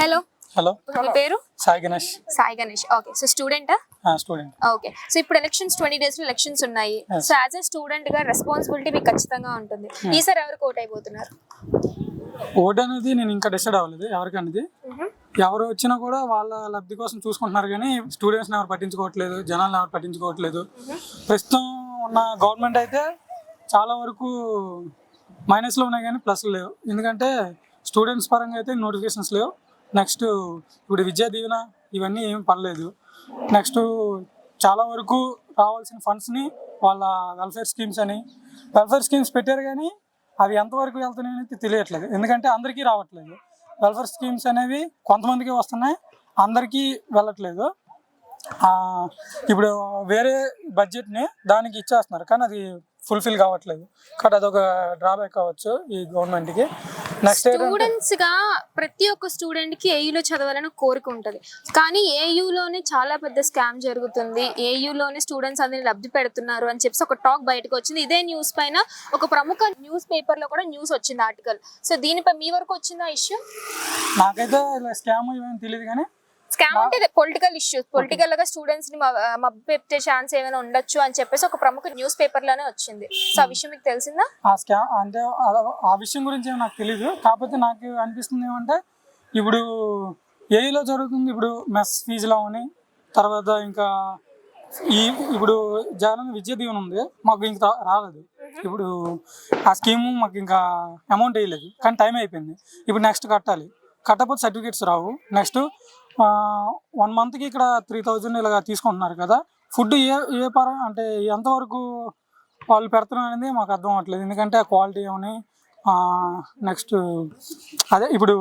Hello hello మీ పేరు? Sai Ganesh. Sai Ganesh. Okay so student student okay so ఇప్పుడు elections twenty డేస్లో elections ఉన్నాయి. సో యాజ్ ఎ స్టూడెంట్గా రెస్పాన్సిబిలిటీ మీకు ఖచ్చితంగా ఉంటుంది. ఈసారి ఎవరికి ఓట్ అయిపోతున్నారు? ఓట్ అనేది నేను ఇంకా డిసైడ్ అవ్వలేదు. ఎవరికనేది ఎవరు వచ్చినా కూడా వాళ్ళ లబ్ధి కోసం చూసుకుంటున్నారు కానీ స్టూడెంట్స్ని ఎవరు పట్టించుకోవట్లేదు జనాలను ఎవరు పట్టించుకోవట్లేదు. ప్రస్తుతం ఉన్న గవర్నమెంట్ అయితే చాలా వరకు మైనస్లో ఉన్నాయి కానీ ప్లస్ లేవు. ఎందుకంటే స్టూడెంట్స్ పరంగా అయితే నోటిఫికేషన్స్ లేవు. నెక్స్ట్ ఇప్పుడు విద్యా దీవెన ఇవన్నీ ఏం పడలేదు. నెక్స్ట్ చాలా వరకు రావాల్సిన ఫండ్స్ని వాళ్ళ వెల్ఫేర్ స్కీమ్స్ అని వెల్ఫేర్ స్కీమ్స్ పెట్టారు కానీ అవి ఎంతవరకు వెళ్తున్నాయి అనేది తెలియట్లేదు. ఎందుకంటే అందరికీ రావట్లేదు. వెల్ఫేర్ స్కీమ్స్ అనేవి కొంతమందికి వస్తున్నాయి అందరికీ వెళ్ళట్లేదు. ఇప్పుడు వేరే బడ్జెట్ని దానికి ఇచ్చేస్తున్నారు కానీ అది ఫుల్ఫిల్ కావట్లేదు. కాబట్టి అదొక డ్రాబ్యాక్ కావచ్చు ఈ గవర్నమెంట్కి స్టూడెంట్స్గా ప్రతి ఒక్క స్టూడెంట్కి ఏయులో చదవాలని కోరిక ఉంటది. కానీ ఏయులోనే చాలా పెద్ద స్కామ్ జరుగుతుంది. ఏయులోనే స్టూడెంట్స్ అందరిని లబ్ధి పెడుతున్నారు అని చెప్పి ఒక టాక్ బయటకు వచ్చింది. ఇదే న్యూస్ పైన ఒక ప్రముఖ న్యూస్ పేపర్లో కూడా న్యూస్ వచ్చింది ఆర్టికల్ సో దీనిపై మీ వరకు వచ్చిందా ఇష్యూ నాకైతే స్కామ్ తెలియదు కానీ స్కామ్ అంటే పొలిటికల్ ఇష్యూస్ పొలిటికల్గా స్టూడెంట్స్ని మబ్బు పెట్టే ఛాన్స్ ఏమైనా ఉండొచ్చు అని చెప్పేసి ఒక ప్రముఖ న్యూస్ పేపర్లోనే వచ్చింది. సో ఆ విషయం మీకు తెలిసిందా? ఆ స్కామ్ అంటే ఆ- విషయం గురించి నాకు తెలియదు కాకపోతే నాకు అనిపిస్తుంది ఏమంటే ఇప్పుడు ఏఈలో జరుగుతుంది ఇప్పుడు మెస్ ఫీజులో అని తర్వాత ఇంకా ఈ ఇప్పుడు జగన్ విద్యా దీవెన ఉంది. మాకు ఇంకా రాలేదు. ఇప్పుడు ఆ స్కీమ్ మాకు ఇంకా అమౌంట్ వేయలేదు. కానీ టైం అయిపోయింది. ఇప్పుడు నెక్స్ట్ కట్టాలి. కట్టకపోతే సర్టిఫికేట్స్ రావు. నెక్స్ట్ వన్ మంత్కి ఇక్కడ త్రీ థౌజండ్ ఇలాగ తీసుకుంటున్నారు కదా. ఫుడ్ ఏ ఏ పర అంటే ఎంతవరకు వాళ్ళు పెడుతున్నారు అనేది మాకు అర్థం అవ్వట్లేదు. ఎందుకంటే క్వాలిటీ ఏమని నెక్స్ట్ అదే ఇప్పుడు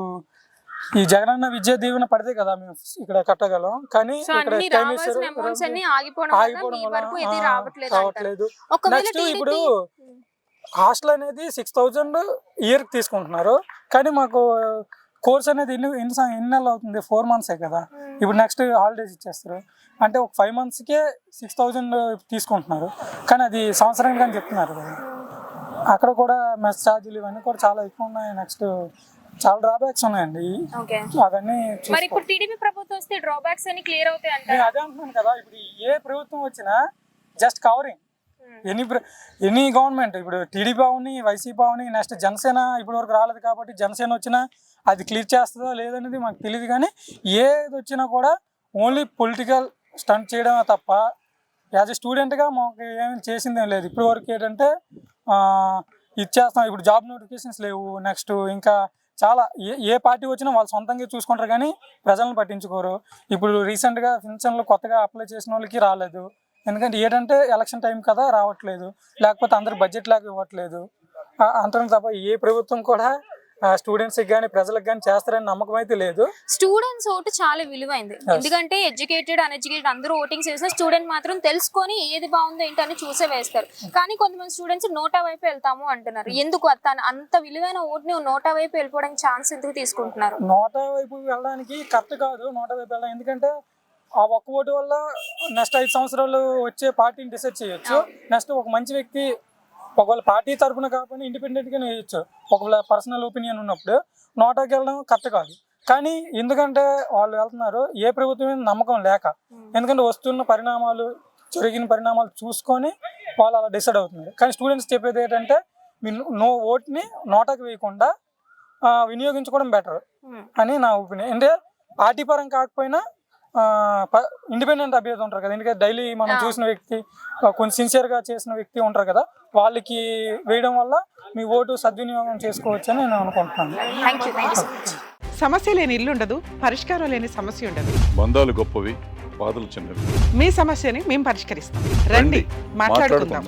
ఈ జగనన్న విద్యా దీవెన పడితే కదా మేము ఇక్కడ కట్టగలం. కానీ రావట్లేదు నెక్స్ట్ ఇప్పుడు హాస్టల్ అనేది సిక్స్ థౌజండ్ ఇయర్కి తీసుకుంటున్నారు. కానీ మాకు కోర్స్ అనేది ఎన్ని ఎన్ని ఎన్ని నెలలు అవుతుంది? ఫోర్ మంత్సే కదా. ఇప్పుడు నెక్స్ట్ హాలిడేస్ ఇచ్చేస్తారు. అంటే ఒక ఫైవ్ మంత్స్కే సిక్స్ థౌజండ్ తీసుకుంటున్నారు. కానీ అది సంవత్సరానికి అని చెప్తున్నారు కదా. అక్కడ కూడా మెస్ ఛార్జీలు ఇవన్నీ కూడా చాలా ఎక్కువ ఉన్నాయి. నెక్స్ట్ చాలా డ్రాబ్యాక్స్ ఉన్నాయండి. అవన్నీ మరి చూసుకో ఇప్పుడు టీడీపీ ప్రభుత్వం వస్తే డ్రాబ్యాక్స్ అన్ని క్లియర్ అవుతాయి అదే అంటున్నాను కదా. ఇప్పుడు ఏ ప్రభుత్వం వచ్చినా జస్ట్ కవరింగ్. ఎనీ ప్ర- ఎనీ గవర్నమెంట్ ఇప్పుడు టీడీపీ అవని వైసీపీ అవని నెక్స్ట్ జనసేన ఇప్పటి వరకు రాలేదు కాబట్టి జనసేన వచ్చినా అది క్లియర్ చేస్తుందో లేదనేది మాకు తెలియదు కానీ ఏది వచ్చినా కూడా ఓన్లీ పొలిటికల్ స్టంట్ చేయడమే తప్ప యాజ్ ఎ స్టూడెంట్గా మాకు ఏమీ చేసింది లేదు. ఇప్పటి వరకు ఏంటంటే ఇచ్చేస్తాం ఇప్పుడు జాబ్ నోటిఫికేషన్స్ లేవు. నెక్స్ట్ ఇంకా చాలా ఏ ఏ పార్టీ వచ్చినా వాళ్ళు సొంతంగా చూసుకుంటారు కానీ ప్రజలను పట్టించుకోరు. ఇప్పుడు రీసెంట్గా పెన్షన్లు కొత్తగా అప్లై చేసిన వాళ్ళకి రాలేదు. ఎందుకంటే ఏంటంటే ఎలక్షన్ టైం కదా రావట్లేదు. లేకపోతే అందరు బడ్జెట్ లాగా ఇవ్వట్లేదు. ఆ, అంటారు తప్ప ఏ ప్రభుత్వం కూడా స్టూడెంట్స్కి కానీ ప్రజలకు కానీ చేస్తారని నమ్మకం అయితే లేదు. స్టూడెంట్స్ ఓటు చాలా విలువైంది. ఎందుకంటే ఎడ్యుకేటెడ్ అన్ఎడ్యుకేటెడ్ అందరూ ఓటింగ్ చేసిన స్టూడెంట్ మాత్రం తెలుసుకొని ఏది బాగుందో ఏంటో అని చూసే వేస్తారు. కానీ కొంతమంది స్టూడెంట్స్ నోటా వైపు వెళ్తాము అంటున్నారు. ఎందుకు తన అంత విలువైన ఓటుని నోటా వైపు వెళ్ళిపోవడానికి ఛాన్స్ ఎందుకు తీసుకుంటున్నారు? నోట వైపు వెళ్ళడానికి కరెక్ట్ కాదు. నోట వైపు వెళ్ళడం ఎందుకంటే ఆ ఒక్క ఓటు వల్ల నెక్స్ట్ ఐదు సంవత్సరాలు వచ్చే పార్టీని డిసైడ్ చేయొచ్చు. నెక్స్ట్ ఒక మంచి వ్యక్తి ఒకవేళ పార్టీ తరపున కాకపోయినా ఇండిపెండెంట్గానే వేయచ్చు ఒకవేళ పర్సనల్ ఒపీనియన్ ఉన్నప్పుడు నోటాకి వెళ్ళడం కరెక్ట్ కాదు. కానీ ఎందుకంటే వాళ్ళు వెళ్తున్నారు ఏ ప్రభుత్వం మీద నమ్మకం లేక. ఎందుకంటే వస్తున్న పరిణామాలు జరిగిన పరిణామాలు చూసుకొని వాళ్ళు అలా డిసైడ్ అవుతున్నారు. కానీ స్టూడెంట్స్ చెప్పేది ఏంటంటే మీ నో ఓట్ని నోటాకి వేయకుండా వినియోగించుకోవడం బెటర్ అని నా ఒపీనియన్. అంటే పార్టీ పరం కాకపోయినా ఇండిపెండెంట్ అభ్యర్థి ఉంటారు కదా. ఎందుకంటే డైలీ మనం. చూసిన వ్యక్తి కొంచెం సిన్సియర్గా చేసిన వ్యక్తి ఉంటారు కదా. వాళ్ళకి వేయడం వల్ల మీ ఓటు సద్వినియోగం చేసుకోవచ్చు అని నేను అనుకుంటున్నాను. సమస్య లేని ఇల్లు ఉండదు పరిష్కారం లేని సమస్య ఉండదు. బంధాలు గొప్పవి బాధలు చిన్నవి. మీ సమస్యని మేము పరిష్కరిస్తాం. రండి మాట్లాడుకుందాం.